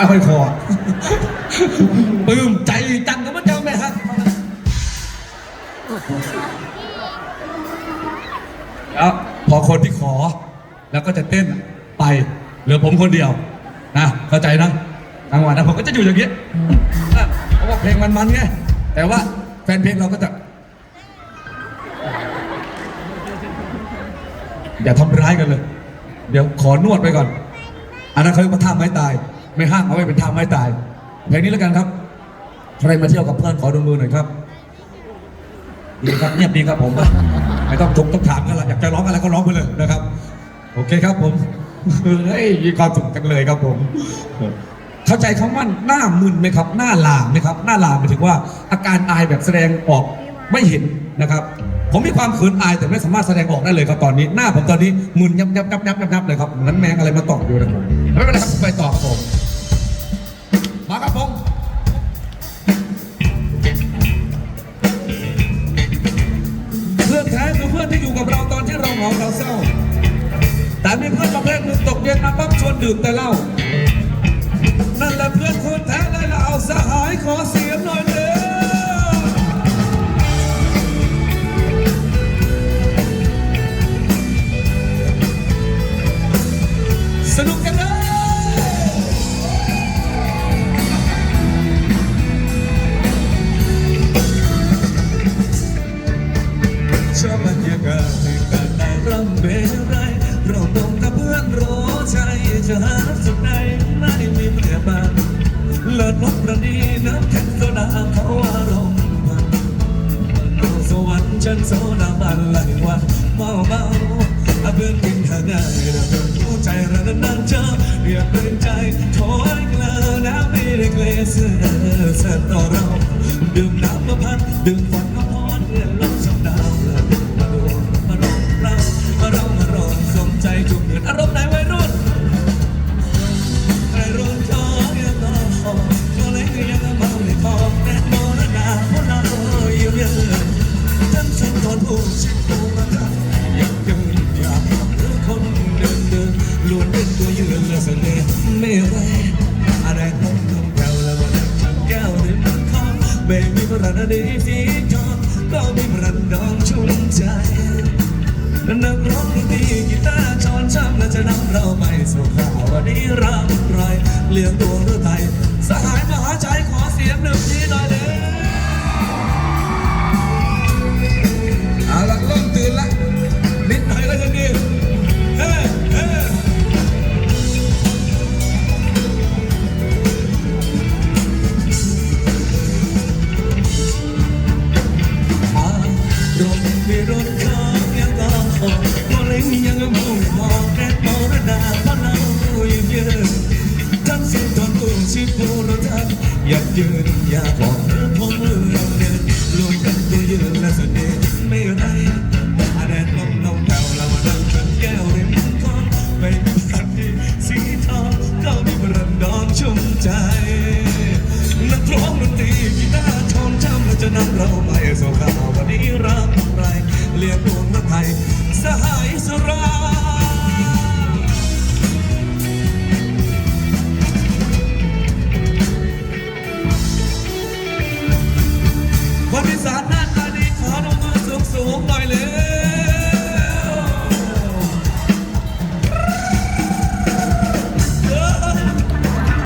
ไม่ค่อยคอปลื้มใจจังก็มันเจ้าแม่ฮะแล้วพอคนที่ขอ แล้วก็จะเต้นไปเหลือผมคนเดียวนะเข้าใจนะทางวันนะผมก็จะอยู่อย่างนี้เพราะว่าเพลงมันมันๆไงแต่ว่าแฟนเพลงเราก็จะอย่าทำร้ายกันเลย เดี๋ยวขอนวดไปก่อน อันนั้นเขาเรียกว่าท่าไม้ตาย ไม่ห้ามเอาไว้เป็นท่าไม้ตายเพลงนี้แล้วกันครับ ใครมาเที่ยวกับเพื่อนขอดูมือหน่อยครับดีครับเงียบดีครับผมไม่ต้องจงต้องถามกันละอยากจะร้องอะไรก็ร้องไปเลยนะครับ โอเคครับผมเฮ้ยมีความสุขจังเลยครับผม เข้าใจคำว่าหน้ามึนไหมครับ หน้าลามไหมครับ หน้าลามหมายถึงว่าอาการอายแบบแสดงออกไม่เห็นนะครับ ผมมีความเขินอายแต่ไม่สามารถแสดงออกได้เลยครับตอนนี้ หน้าผมตอนนี้มึนยับยับยับยับยับเลยครับเหมือนแมงอะไรมาตอกอยู่นะผมไม่เป็นไรครับไปต่อครับผม เพื่อนคือเพื่อนที่อยู่กับเราตอนที่เราเหงาเราเศร้า แต่มีเพื่อนประเภทหนึ่งตกเย็นมาปั๊บชวนดื่มแต่เหล้า อบบรรยากาศในการได้รำเบไรเราตรงกับเพื่อนรอใจจะหาสุดใดไม่มีเปรียบบ้างเลิศนกประนีน้ำแข็งโซดาเขาอารมณ์พันโลกสวรรค์ฉันโซดาบันไหลวันเมาเมาอาเพื่อนกินหาง่ายเราเพื่อนผู้ใจระนั้นเจอเรียกเป็นใจโถยเกลือแล้วไม่ได้เกลือเสือเสร็จต่อเราดื่มน้ำ นาดีสีทองก็มีพระดองชุ่มใจนักร้องดนตรีกีตาร์ช้อนช่ำและจะนำเราไปสู่ข่าววันนี้รำไรเลี้ยงตัวหรือไทยสหายมหาใจขอเสียงหนึ่งทีหน่อยเด้อ ออกก็เล็งยังมุ่งมองแค่มรณาพราะเราอยู่เยอะทั้งสิ้นตอนกูชีพรทันยากยืนอยากบอกเธอคงเลือกเดินรวมกันตัวยืนและเสน่ห์ไม่ไรอาแดดลมลมแผ่วเรามานั่งชนแก้วริมคลองไม่มีสักทีสีทองก็มีประดองชุ่มใจนักร้องดนตรีกีตาร์ชอนช้ำและจะนำเราไปสู่ข่าววันนี้ เรียกดวงไทยสหายสรา